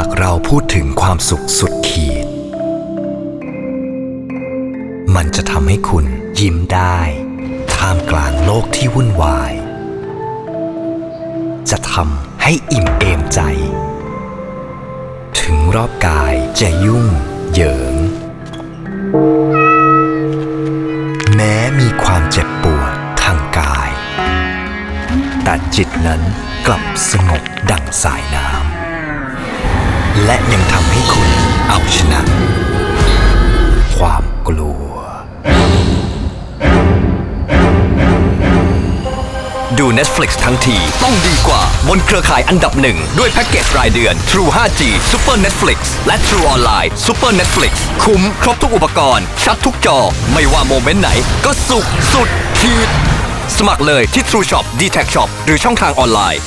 ากเราพูดถึงความสุขสุดขีด มันจะทำให้คุณยิ้มได้ ท่ามกลางโลกที่วุ่นวาย จะทำให้อิ่มเอมใจ ถึงรอบกายจะยุ่งเหยิง แม้มีความเจ็บปวดทางกาย แต่จิตนั้นกลับสงบดั่งสายน้ำ และยังทำให้คุณเอาชนะ ความกลัว ดู Netflix ทั้งทีต้องดีกว่า บนเครือข่ายอันดับหนึ่ง ด้วยแพ็กเกจรายเดือน True 5G Super Netflix และ True Online Super Netflix คุ้มครบทุกอุปกรณ์ ชัดทุกจอ ไม่ว่าโมเมนต์ไหน ก็สุขสุดขีดสมัครเลยที่ True Shop d t a c Shop หรือช่องทางออนไลน์